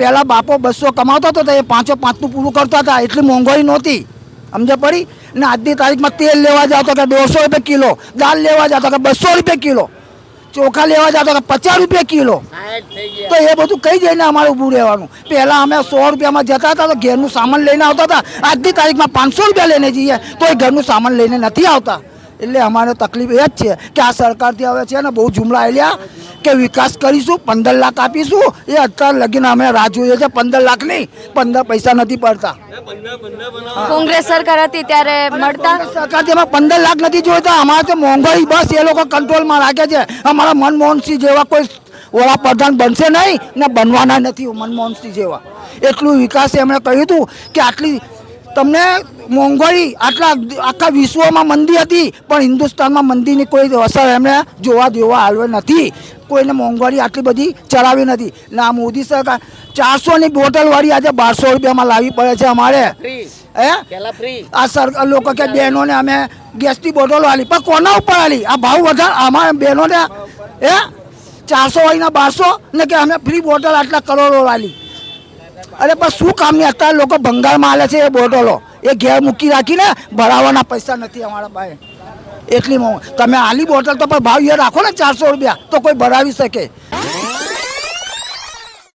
પહેલાં બાપો બસો કમાવતો હતો તો એ પાંચો પાંચનું પૂરું કરતા હતા. એટલી મોંઘવારી નહોતી. સમજે પડી? ને આજની તારીખમાં તેલ લેવા જાતો કે દોઢસો રૂપિયા કિલો દાળ લેવા જાવ તો કે બસો રૂપિયા કિલો ચોખા લેવા જાવ તો કે પચાસ રૂપિયા કિલો. તો એ બધું કઈ જઈને અમારે ઊભું રહેવાનું? પહેલાં અમે સો રૂપિયામાં જતા હતા તો ઘરનું સામાન લઈને આવતા હતા. આજની તારીખમાં પાંચસો રૂપિયા લઈને જઈએ તો એ ઘરનું સામાન લઈને નથી આવતા. એટલે અમારે તકલીફ એ જ છે કે આ સરકારથી હવે છે ને બહુ જુમલા આવેલા કે વિકાસ કરીશું પંદર લાખ આપીશું. એ અત્યારે લગીને અમે રાહ જોઈએ છે પંદર લાખ નહીં પંદર પૈસા નથી પડતા. કોંગ્રેસ સરકાર હતી ત્યારે મળતા? સરકાર તેમાં પંદર લાખ નથી જોઈતા. અમારે તો મોંઘવારી બસ એ લોકો કંટ્રોલમાં રાખે છે. અમારા મનમોહનસિંહ જેવા કોઈ વડાપ્રધાન બનશે નહીં ને બનવાના નથી મનમોહનસિંહ જેવા. એટલું વિકાસ એમણે કહ્યું હતું કે આટલી તમને મોંઘવારી આટલા આખા વિશ્વમાં મંદી હતી પણ હિન્દુસ્તાનમાં મંદીની કોઈ અસર એમણે જોવા દેવા હાલવે નથી. કોઈને મોંઘવારી આટલી બધી ચલાવી નથી. ને આ મોદી સરકાર ચારસોની બોટલવાળી આજે બારસો રૂપિયામાં લાવવી પડે છે અમારે. હે? આ સરકાર લોકો કે બહેનોને અમે ગેસની બોટલ વાળી પણ કોના ઉપર આલી આ ભાવ વધારે અમારે બહેનોને હે? ચારસો વાળીના બારસો ને કે અમે ફ્રી બોટલ આટલા કરોડો આલી અરે પણ શું કામની અત્યારે લોકો બંગાળમાં આલે છે એ બોટલો. એ ઘેર મૂકી રાખીને ભરાવાના પૈસા નથી અમારા પાસે એટલી તમે આલી બોટલ તો પણ ભાવ એ રાખો ને ચારસો રૂપિયા, તો કોઈ ભરાવી શકે.